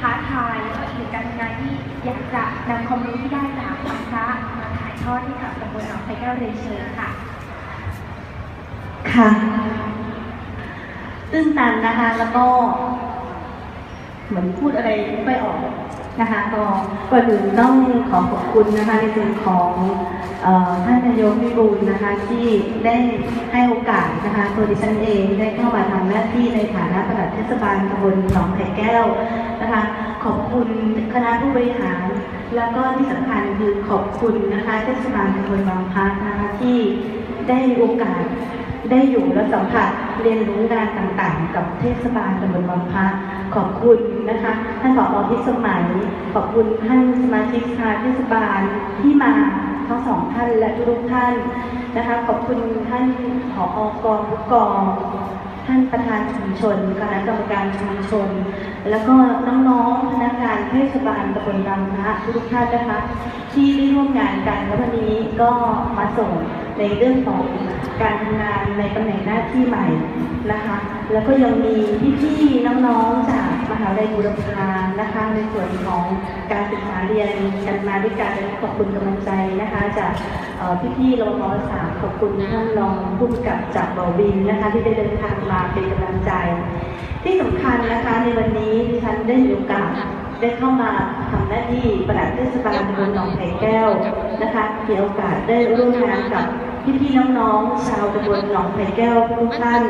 ท้าทายแล้วก็อีกการทำงานที่อยากจะนำความรู้ที่ได้จากทางพระมาถ่ายทอดให้กับตำบลหนองไผ่แก้วเรียนเชิญค่ะ ค่ะ ตื้นตันนะคะแล้วก็ เหมือนพูดอะไรไม่ออก นะคะก็ก่อนอื่นต้องขอขอบคุณนะคะในส่วนของออท่านนายกวิบูลนะคะที่ได้ให้โอกาสนะคะตัวดิฉันเองได้เข้ามาทำหน้าที่ในฐานะปลัดเทศบาลตำบลหนองไผ่แก้วนะคะขอบคุณคณะผู้บริหาร แล้วก็ที่สำคัญคือขอบคุณนะคะเทศบาลตำบลบางพลัดนะคะที่ได้โอกาส ได้อยู่และสัมผัสเรียนรู้งานต่างๆ กับเทศบาลตำบลบางพระขอบคุณนะคะท่านผอพิสมัย ขอบคุณท่านสมาชิกสภาเทศบาลที่มาทั้งสองท่านและทุกท่านนะคะ ขอบคุณท่านผอกองผู้กองท่านประธานชุมชนคณะกรรมการชุมชน แล้วก็น้องๆพนักงานเทศบาลตำบลบางพระทุกท่านนะคะ ที่ได้ร่วมงานกันแล้ววันนี้ก็มาส่ง ในเรื่องของการทำงานในตำแหน่งหน้าที่ใหม่นะคะ แล้วก็ยังมีพี่ๆน้องๆจากมหาวิทยาลัยบูรพานะคะ ในส่วนของการศึกษาเรียนกันมาด้วยกันขอบคุณกำลังใจนะคะจากเอ่อพี่ๆรมสามขอบคุณท่านรองผู้กำกับจากบอวินนะคะ ที่ได้เดินทางมาเป็นกำลังใจ ที่สำคัญนะคะในวันนี้ดิฉันได้มีโอกาสได้เข้ามาทำหน้าที่ประหลัดเทศบาลตำบลหนองไผ่แก้วนะคะมีโอกาสได้ร่วมงานกับ พี่ๆน้องๆชาวตำบลหนองไผ่แก้วทุกท่าน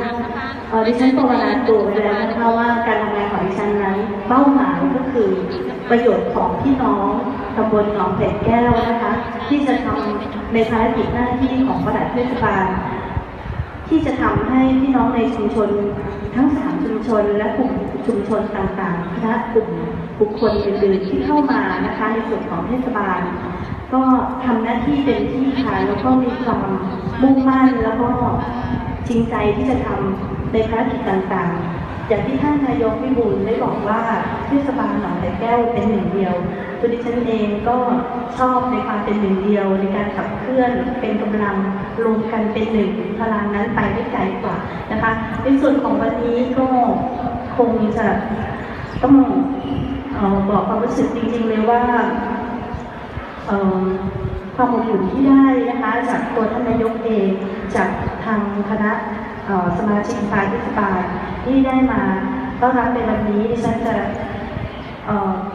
ดิฉันภาวนาตัวไว้แล้วนะคะว่าการทำงานของดิฉันนั้นเป้าหมายก็คือประโยชน์ของพี่น้องตำบลหนองไผ่แก้วนะคะ ที่จะทำในภารกิจหน้าที่ของประหลัดเทศบาลที่จะทำให้พี่น้องในชุมชนทั้งสามชุมชนและกลุ่มชุมชนต่างๆคณะกลุ่มบุคคลอื่นๆที่เข้ามานะคะในส่วนของเทศบาล ก็ทำหน้าที่เต็มที่ค่ะ แล้วก็มีความมุ่งมั่นแล้วก็จริงใจที่จะทำในภารกิจต่างๆ อย่างที่ท่านนายกวิบูลได้บอกว่าเทศบาลหนองไผ่แก้วเป็นหนึ่งเดียวตัวดิฉันเองก็ชอบในความเป็นหนึ่งเดียว ในการขับเคลื่อนเป็นกำลังรวมกันเป็นหนึ่งพลังนั้นไปได้ไกลกว่านะคะ ในส่วนของวันนี้ก็คงจะต้องออบอกความรู้สึกจริงๆเลยว่า ความอบอุ่นที่ได้นะคะจากตัวท่านนายกเองจากทางคณะสมาชิกสภาเทศบาลที่ได้มาต้อนรับในวันนี้ดิฉันจะ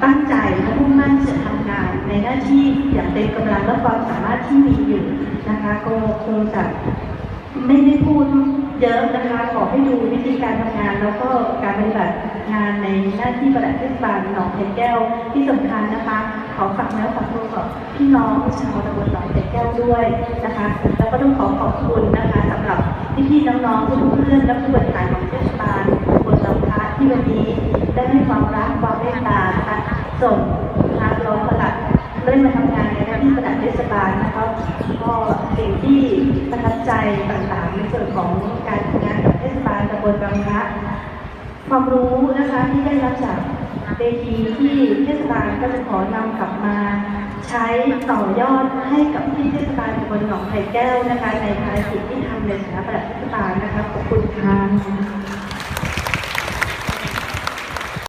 ตั้งใจและมุ่งมั่นจะทำงาน ในหน้าที่อย่างเต็มกำลังและความสามารถที่มีอยู่นะคะก็คงจะ ไม่ได้พูดเยอะนะคะ ขอให้ดูวิธีการทำงาน แล้วก็การปฏิบัติงานในหน้าที่ประหลัดเทศบาลหนองไผ่แก้วที่สำคัญนะคะ ขอฝากเนื้อฝากตัวกับพี่น้องชาวตำบลหนองไผ่แก้วด้วยนะคะ แล้วก็ต้องขอขอบคุณนะคะสำหรับพี่ๆน้องๆทุกเพื่อนและผู้บริหารของเทศบาลบลหนองพระที่วันนี้ได้ให้ความรักความเมตตาส่งทางรองปลัดได้มาทำงานใน ที่ประหลัดเทศบาลนะคะก็สิ่งที่ประทับใจต่างๆในส่วนของการทำงานกับเทศบาลตำบลบางพระความรู้นะคะที่ได้รับจากเวทีที่เทศบาลก็จะขอนำกลับมา ใช้ต่อยอดให้กับที่เทศบาลตำบลหนองไผ่แก้วนะคะ ในภารกิจที่ทำในฐานะประหลัดเทศบาลนะคะขอบคุณค่ะ